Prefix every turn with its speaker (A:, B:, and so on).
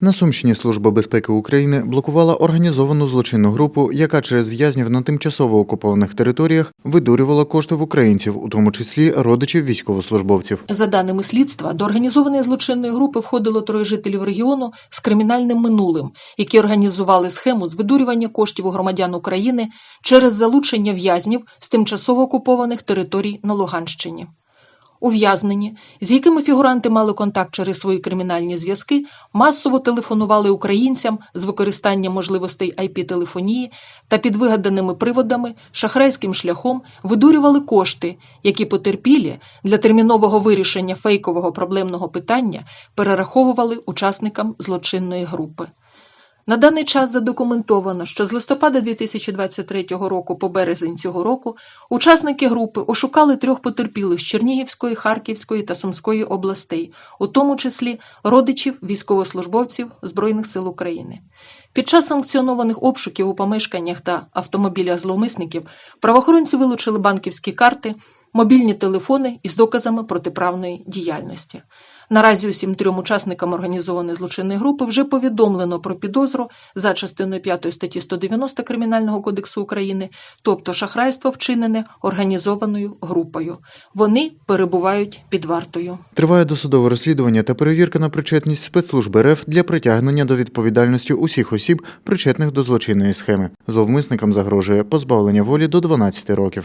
A: На Сумщині Служба безпеки України блокувала організовану злочинну групу, яка через в'язнів на тимчасово окупованих територіях видурювала кошти в українців, у тому числі родичів військовослужбовців.
B: За даними слідства, до організованої злочинної групи входило троє жителів регіону з кримінальним минулим, які організували схему з видурювання коштів у громадян України через залучення в'язнів з тимчасово окупованих територій на Луганщині. Ув'язнені, з якими фігуранти мали контакт через свої кримінальні зв'язки, масово телефонували українцям з використанням можливостей IP-телефонії та під вигаданими приводами шахрайським шляхом видурювали кошти, які потерпілі для термінового вирішення фейкового проблемного питання перераховували учасникам злочинної групи. На даний час задокументовано, що з листопада 2023 року по березень цього року учасники групи ошукали трьох потерпілих з Чернігівської, Харківської та Сумської областей, у тому числі родичів військовослужбовців Збройних сил України. Під час санкціонованих обшуків у помешканнях та автомобілях зловмисників правоохоронці вилучили банківські карти, мобільні телефони із доказами протиправної діяльності. Наразі усім трьом учасникам організованої злочинної групи вже повідомлено про підозру за частиною 5 статті 190 Кримінального кодексу України, тобто шахрайство вчинене організованою групою. Вони перебувають під вартою.
A: Триває досудове розслідування та перевірка на причетність спецслужб РФ для притягнення до відповідальності усіх осіб, причетних до злочинної схеми. Зловмисникам загрожує позбавлення волі до 12 років.